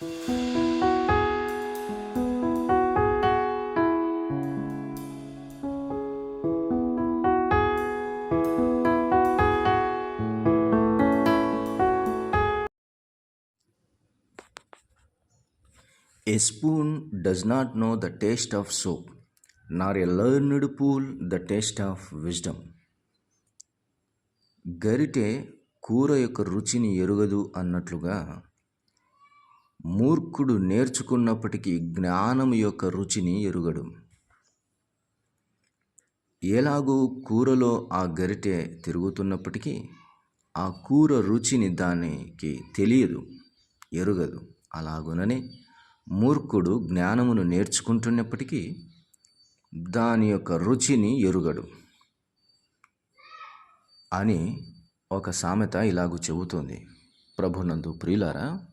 A spoon does not know the taste of soap, nor a learned pool the taste of wisdom. గరిటె కూర యొక్క రుచిని ఎరుగదు అన్నట్లుగా మూర్ఖుడు నేర్చుకున్నప్పటికీ జ్ఞానం యొక్క రుచిని ఎరుగడు. ఎలాగూ కూరలో ఆ గరిటె తిరుగుతున్నప్పటికీ ఆ కూర రుచిని దానికి తెలియదు ఎరుగదు. అలాగుననే మూర్ఖుడు జ్ఞానమును నేర్చుకుంటున్నప్పటికీ దాని యొక్క రుచిని ఎరుగడు అని ఒక సామెత ఇలాగూ చెబుతుంది. ప్రభునందు ప్రియులారా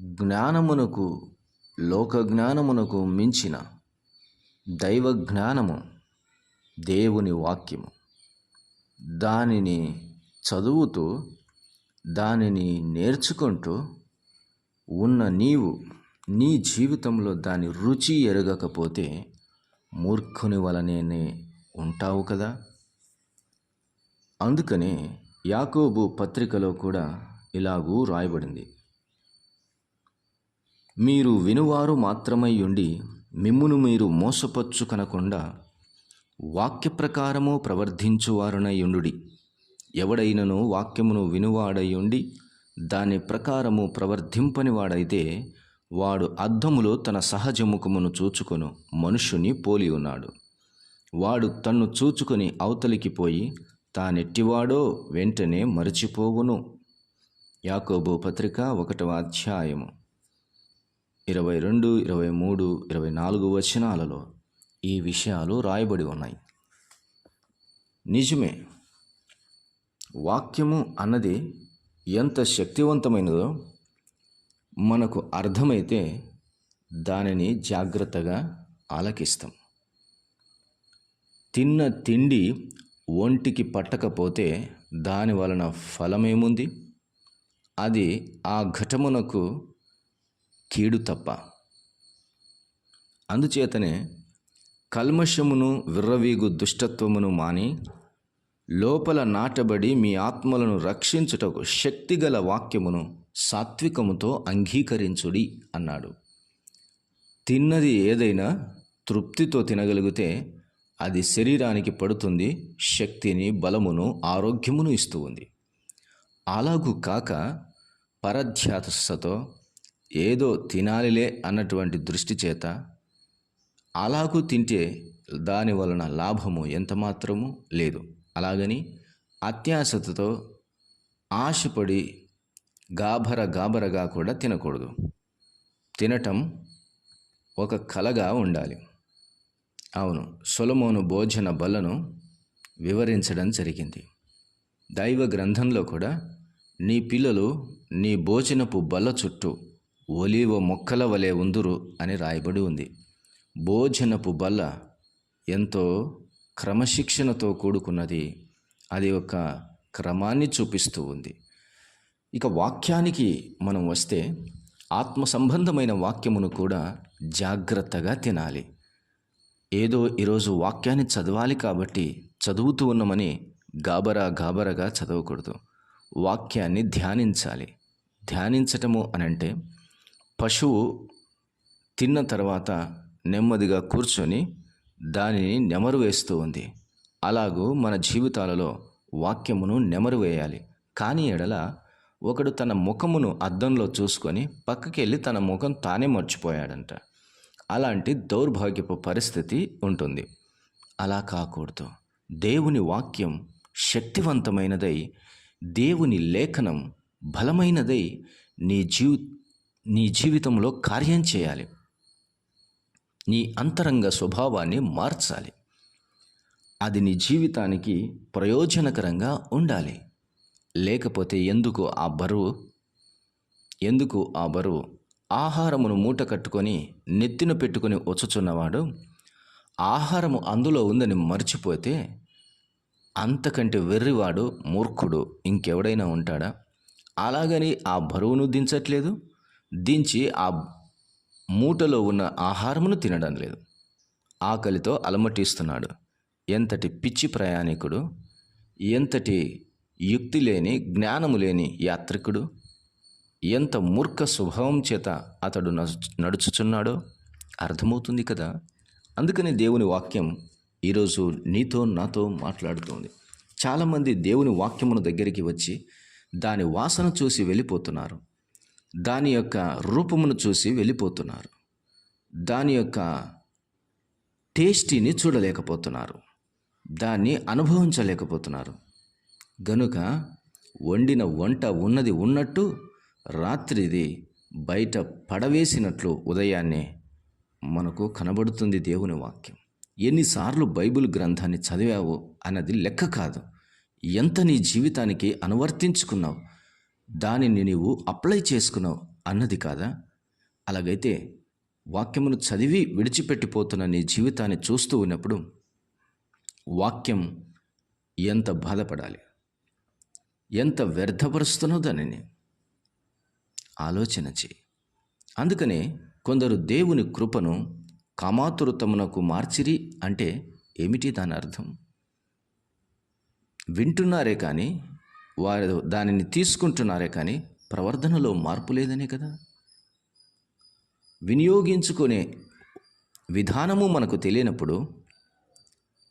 జ్ఞానమునకు లోక జ్ఞానమునకు మించిన దైవ జ్ఞానము దేవుని వాక్యము. దానిని చదువుతూ దానిని నేర్చుకుంటూ ఉన్న నీవు నీ జీవితంలో దాని రుచి ఎరగకపోతే మూర్ఖుని వలనే ఉంటావు కదా. అందుకనే యాకోబు పత్రికలో కూడా ఇలాగూ రాయబడింది. మీరు వినువారు మాత్రమై ఉండి మిమ్మును మీరు మోసపరుచుకనకుండా వాక్య ప్రకారము ప్రవర్ధించువారునై ఎవడైనను వాక్యమును వినువాడయుండి దాని ప్రకారము ప్రవర్ధింపనివాడైతే వాడు అద్దములో తన సహజ ముఖమును చూచుకొను మనుష్యుని పోలి ఉన్నాడు. వాడు తన్ను చూచుకొని అవతలికి పోయి తానెట్టివాడో వెంటనే మరచిపోవును. యాకోబు పత్రిక ఒకటవ అధ్యాయము. ఇరవై రెండు ఇరవై మూడు ఇరవై నాలుగు వచనాలలో ఈ విషయాలు రాయబడి ఉన్నాయి. నిజమే వాక్యము అన్నది ఎంత శక్తివంతమైనదో మనకు అర్థమైతే దానిని జాగ్రత్తగా ఆలకిస్తాం. తిన్న తిండి ఒంటికి పట్టకపోతే దాని వలన ఫలమేముంది? అది ఆ ఘటమునకు కీడు తప్ప. అందుచేతనే కల్మషమును విర్రవీగు దుష్టత్వమును మాని లోపల నాటబడి మీ ఆత్మలను రక్షించుటకు శక్తిగల వాక్యమును సాత్వికముతో అంగీకరించుడి అన్నాడు. తిన్నది ఏదైనా తృప్తితో తినగలిగితే అది శరీరానికి పడుతుంది శక్తిని బలమును ఆరోగ్యమును ఇస్తూ ఉంది. కాక పరధ్యాతస్సతో ఏదో తినాలిలే అన్నటువంటి దృష్టి చేత అలాగూ తింటే దాని వలన లాభము ఎంత మాత్రము లేదు. అలాగని అత్యాశతతో ఆశపడి గాభర గాభరగా కూడా తినకూడదు. తినటం ఒక కలగా ఉండాలి. అవును సొలమోను భోజన బలను వివరించడం జరిగింది. దైవ గ్రంథంలో కూడా నీ పిల్లలు నీ భోజనపు బల్ల చుట్టూ ఒలివ మొక్కల వలె ఉందురు అని రాయబడి ఉంది. భోజనపు బల్ల ఎంతో క్రమశిక్షణతో కూడుకున్నది. అది ఒక క్రమాన్ని చూపిస్తూ ఉంది. ఇక వాక్యానికి మనం వస్తే ఆత్మ సంబంధమైన వాక్యమును కూడా జాగ్రత్తగా తినాలి. ఏదో ఈరోజు వాక్యాన్ని చదవాలి కాబట్టి చదువుతూ ఉన్నామని గాబరా గాబరాగా చదవకూడదు. వాక్యాన్ని ధ్యానించాలి. ధ్యానించటము అనంటే పశువు తిన్న తర్వాత నెమ్మదిగా కూర్చొని దానిని నెమరు వేస్తూ ఉంది. అలాగూ మన జీవితాలలో వాక్యమును నెమరు వేయాలి. కానీ ఎడల ఒకడు తన ముఖమును అద్దంలో చూసుకొని పక్కకెళ్ళి తన ముఖం తానే మర్చిపోయాడంట. అలాంటి దౌర్భాగ్యపు పరిస్థితి ఉంటుంది. అలా కాకూడదు. దేవుని వాక్యం శక్తివంతమైనదై దేవుని లేఖనం బలమైనదై నీ జీవి నీ జీవితంలో కార్యం చేయాలి. నీ అంతరంగ స్వభావాన్ని మార్చాలి. అది నీ జీవితానికి ప్రయోజనకరంగా ఉండాలి. లేకపోతే ఎందుకు ఆ బరువు? ఎందుకు ఆ బరువు? ఆహారమును మూట కట్టుకొని నెత్తిన పెట్టుకొని వచ్చుచున్నవాడు ఆహారము అందులో ఉందని మర్చిపోతే అంతకంటే వెర్రివాడు మూర్ఖుడు ఇంకెవడైనా ఉంటాడా? అలాగని ఆ బరువును దించట్లేదు? దించి ఆ మూటలో ఉన్న ఆహారమును తినడం లేదు. ఆకలితో అలమటిస్తున్నాడు. ఎంతటి పిచ్చి ప్రయాణికుడు? ఎంతటి యుక్తి లేని జ్ఞానము లేని యాత్రికుడు? ఎంత మూర్ఖ స్వభావం చేత అతడు నడుచుచున్నాడో అర్థమవుతుంది కదా? అందుకని దేవుని వాక్యం ఈరోజు నీతో నాతో మాట్లాడుతోంది. చాలామంది దేవుని వాక్యమును దగ్గరికి వచ్చి దాని వాసన చూసి వెళ్ళిపోతున్నారు. దాని యొక్క రూపమును చూసి వెళ్ళిపోతున్నారు. దాని యొక్క టేస్టీని చూడలేకపోతున్నారు. దాన్ని అనుభవించలేకపోతున్నారు. గనుక వండిన వంట ఉన్నది ఉన్నట్టు రాత్రిది బయట పడవేసినట్లు ఉదయాన్నే మనకు కనబడుతుంది దేవుని వాక్యం. ఎన్నిసార్లు బైబిల్ గ్రంథాన్ని చదివావు అన్నది లెక్క కాదు. ఎంత నీ జీవితానికి అనువర్తించుకున్నావు? దానిని నీవు అప్లై చేసుకున్నావు అన్నది కాదా? అలాగైతే వాక్యమును చదివి విడిచిపెట్టిపోతున్న నీ జీవితాన్ని చూస్తూ ఉన్నప్పుడు వాక్యం ఎంత బాధపడాలి? ఎంత వ్యర్థపరుస్తున్నో దానిని ఆలోచన చేయి. అందుకనే కొందరు దేవుని కృపను కామాతురతమునకు మార్చిరి అంటే ఏమిటి దాని అర్థం? వింటున్నారే కానీ వారు దానిని తీసుకుంటున్నారే కానీ ప్రవర్ధనలో మార్పు లేదనే కదా? వినియోగించుకునే విధానము మనకు తెలియనప్పుడు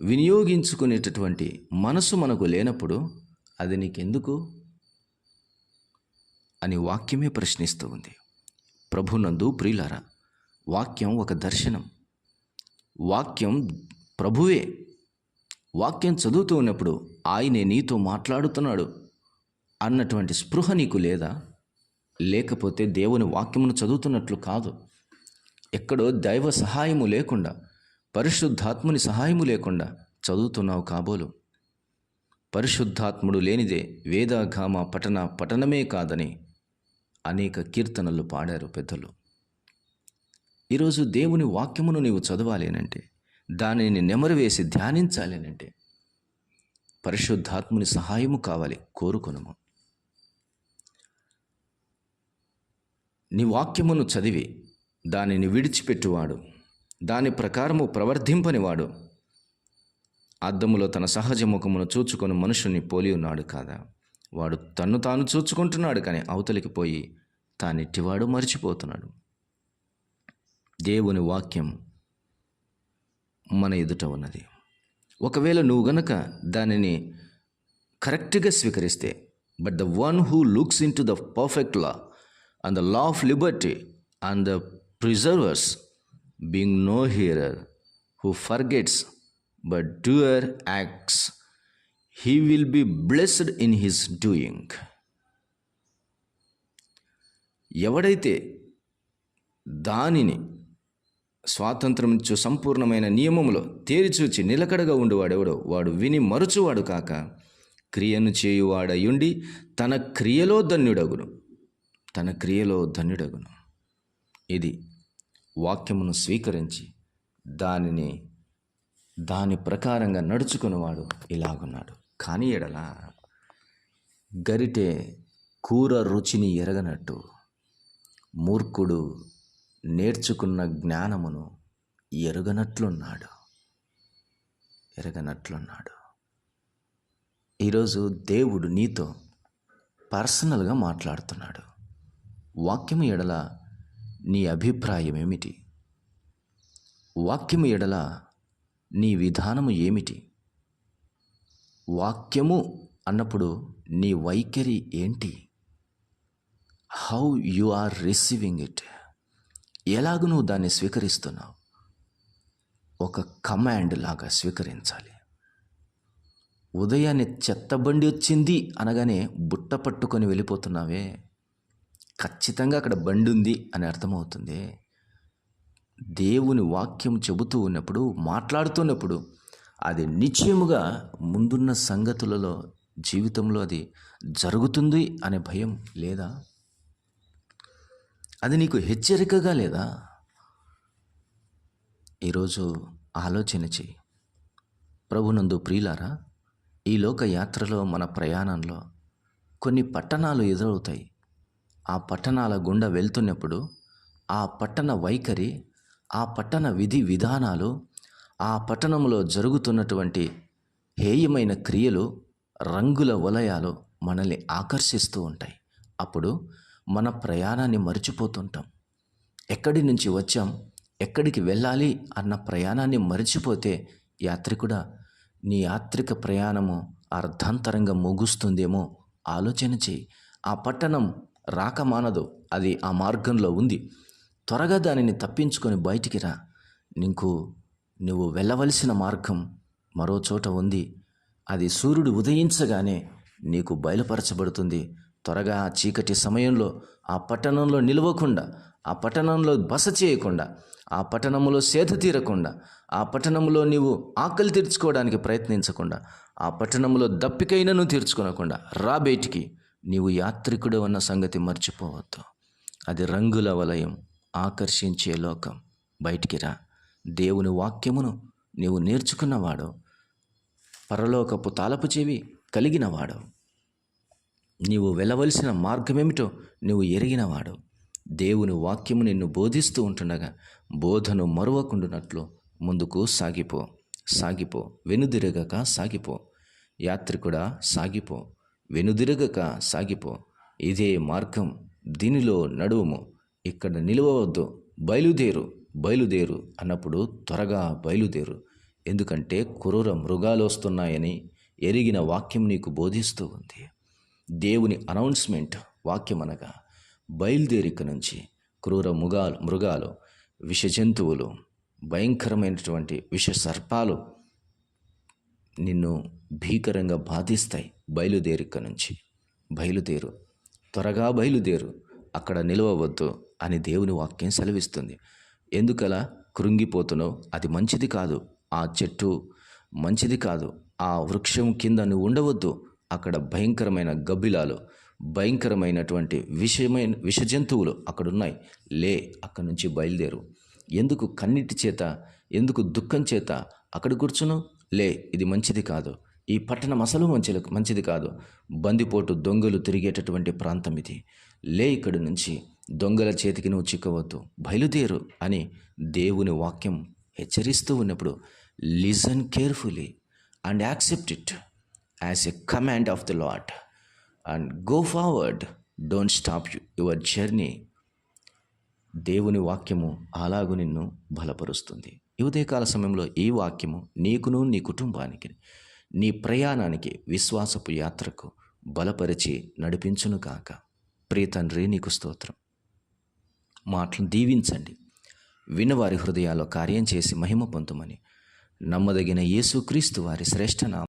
వినియోగించుకునేటటువంటి మనసు మనకు లేనప్పుడు అది నీకెందుకు? అని వాక్యమే ప్రశ్నిస్తూ ఉంది. ప్రభునందు ప్రియులారా వాక్యం ఒక దర్శనం. వాక్యం ప్రభువే. వాక్యం చదువుతూ ఉన్నప్పుడు ఆయనే నీతో మాట్లాడుతున్నాడు. అన్నటువంటి స్పృహ నీకు లేదా? లేకపోతే దేవుని వాక్యమును చదువుతున్నట్లు కాదు. ఎక్కడో దైవ సహాయము లేకుండా పరిశుద్ధాత్ముని సహాయము లేకుండా చదువుతున్నావు కాబోలు. పరిశుద్ధాత్ముడు లేనిదే వేదాఘామ పఠన పఠనమే కాదని అనేక కీర్తనలు పాడారు పెద్దలు. ఈరోజు దేవుని వాక్యమును నీవు చదవాలేనంటే దానిని నెమరువేసి ధ్యానించాలేనంటే పరిశుద్ధాత్ముని సహాయము కావాలి కోరుకొనుము. నీ వాక్యమును చదివి దానిని విడిచిపెట్టువాడు. దాని ప్రకారము ప్రవర్ధింపనివాడు. అద్దములో తన సహజ ముఖమును చూచుకొని మనుషుని పోలి ఉన్నాడు కాదా? వాడు తన్ను తాను చూచుకుంటున్నాడు కానీ అవతలికి పోయి తానిట్టివాడు మర్చిపోతున్నాడు. దేవుని వాక్యం మన ఎదుట ఉన్నది. ఒకవేళ నువ్వు గనక దానిని కరెక్ట్గా స్వీకరిస్తే but the one who looks into the perfect law and the law of liberty and the perseveres being no hearer who forgets but doer acts he will be blessed in his doing ఎవడైతే దానిని స్వాతంత్రం ఇచ్చు సంపూర్ణమైన నియమములో తేరిచూచి నిలకడగా ఉండేవాడెవడో వాడు విని మరుచువాడు కాక క్రియను చేయువాడయుండి తన క్రియలో ధన్యుడగును. తన క్రియలో ధన్యుడగును. ఇది వాక్యమును స్వీకరించి దానిని దాని ప్రకారంగా నడుచుకునేవాడు ఇలాగున్నాడు. కానీ ఎడల గరిటె కూర రుచిని ఎరగనట్టు మూర్ఖుడు నేర్చుకున్న జ్ఞానమును ఎరగనట్లున్నాడు. ఎరగనట్లున్నాడు. ఈరోజు దేవుడు నీతో పర్సనల్గా మాట్లాడుతున్నాడు. వాక్యము ఎడల నీ అభిప్రాయం ఏమిటి వాక్యము ఎడల నీ విధానము ఏమిటి? వాక్యము అన్నప్పుడు నీ వైఖరి ఏంటి? How you are receiving it ఎలాగ నువ్వు దాన్ని స్వీకరిస్తున్నావు? ఒక కమాండ్ లాగా స్వీకరించాలి. ఉదయాన్నే చెత్తబండి వచ్చింది అనగానే బుట్ట పట్టుకొని వెళ్ళిపోతున్నావే. ఖచ్చితంగా అక్కడ బండి ఉంది అని అర్థమవుతుంది. దేవుని వాక్యం చెబుతూ ఉన్నప్పుడు మాట్లాడుతున్నప్పుడు అది నిశ్చయముగా ముందున్న సంగతులలో జీవితంలో అది జరుగుతుంది అనే భయం లేదా? అది నీకు హెచ్చరికగా లేదా? ఈరోజు ఆలోచన చెయ్యి. ప్రభునందు ప్రియులారా ఈ లోక యాత్రలో మన ప్రయాణంలో కొన్ని పట్టణాలు ఎదురవుతాయి. ఆ పట్టణాల గుండా వెళ్తున్నప్పుడు ఆ పట్టణ వైఖరి ఆ పట్టణ విధి విధానాలు ఆ పట్టణంలో జరుగుతున్నటువంటి హేయమైన క్రియలు రంగుల వలయాలు మనల్ని ఆకర్షిస్తూ ఉంటాయి. అప్పుడు మన ప్రయాణాన్ని మర్చిపోతుంటాం. ఎక్కడి నుంచి వచ్చాం ఎక్కడికి వెళ్ళాలి అన్న ప్రయాణాన్ని మర్చిపోతే యాత్రికుడా నీ యాత్రిక ప్రయాణము అర్ధాంతరంగా ముగుస్తుందేమో ఆలోచన చేయి. ఆ పట్టణం రాక మానదు అది ఆ మార్గంలో ఉంది. త్వరగా దానిని తప్పించుకొని బయటికి రా. నీకు నువ్వు వెళ్ళవలసిన మార్గం మరో చోట ఉంది. అది సూర్యుడు ఉదయించగానే నీకు బయలుపరచబడుతుంది. త్వరగా ఆ చీకటి సమయంలో ఆ పట్టణంలో నిలవకుండా ఆ పట్టణంలో బస చేయకుండా ఆ పట్టణంలో సేద తీరకుండా ఆ పట్టణంలో నీవు ఆకలి తీర్చుకోవడానికి ప్రయత్నించకుండా ఆ పట్టణంలో దప్పికైనను తీర్చుకోనకుండా రా బయటికి. నీవు యాత్రికుడు అన్న సంగతి మర్చిపోవద్దు. అది రంగుల వలయం ఆకర్షించే లోకం. బయటికి రా. దేవుని వాక్యమును నీవు నేర్చుకున్నవాడు. పరలోకపు తాలపు చెవి కలిగినవాడు. నీవు వెళ్ళవలసిన మార్గమేమిటో నువ్వు ఎరిగినవాడు. దేవుని వాక్యము నిన్ను బోధిస్తూ ఉంటుండగా బోధను మరువకుండునట్లు ముందుకు సాగిపో. సాగిపో. వెనుదిరగక సాగిపో. యాత్రికుడా సాగిపో. వెనుదిరగక సాగిపో. ఇదే మార్గం. దీనిలో నడువుము. ఇక్కడ నిలవవద్దు. బయలుదేరు బయలుదేరు అన్నప్పుడు త్వరగా బయలుదేరు. ఎందుకంటే క్రూర మృగాలు వస్తున్నాయని ఎరిగిన వాక్యం నీకు బోధిస్తూ ఉంది. దేవుని అనౌన్స్మెంట్ వాక్యం అనగా బయలుదేరిక నుంచి క్రూర మృగాలు మృగాలు విష జంతువులు భయంకరమైనటువంటి విష సర్పాలు నిన్ను భీకరంగా బాధిస్తాయి. బయలుదేరిక నుంచి బయలుదేరు. త్వరగా బయలుదేరు. అక్కడ నిలవవద్దు అని దేవుని వాక్యం సెలవిస్తుంది. ఎందుకలా? కృంగిపోతున్నావు. అది మంచిది కాదు. ఆ చెట్టు మంచిది కాదు. ఆ వృక్షం కింద నువ్వు ఉండవద్దు. అక్కడ భయంకరమైన గబ్బిలాలు భయంకరమైనటువంటి విషమైన విష జంతువులు అక్కడ ఉన్నాయి లే అక్కడి నుంచి బయలుదేరు. ఎందుకు కన్నిటి చేత ఎందుకు దుఃఖం చేత అక్కడ కూర్చును లే ఇది మంచిది కాదు. ఈ పట్టణం అసలు మంచి మంచిది కాదు. బందిపోటు దొంగలు తిరిగేటటువంటి ప్రాంతం ఇది. లే ఇక్కడి నుంచి దొంగల చేతికి నువ్వు చిక్కవద్దు. బయలుదేరు అని దేవుని వాక్యం హెచ్చరిస్తూ ఉన్నప్పుడు listen carefully and accept it as a command of the Lord and go forward. Don't stop your journey. దేవుని వాక్యము అలాగు నిన్ను బలపరుస్తుంది. ఈ ఉదయకాల సమయంలో ఈ వాక్యము నీకును నీ కుటుంబానికి నీ ప్రయాణానికి విశ్వాసపు యాత్రకు బలపరిచి నడిపించును కాక ప్రియతండ్రి నీకు స్తోత్రం. మాటలు దీవించండి. విన్నవారి హృదయాల్లో కార్యం చేసి మహిమ పొందుమని నమ్మదగిన యేసుక్రీస్తు వారి శ్రేష్ఠ నామ.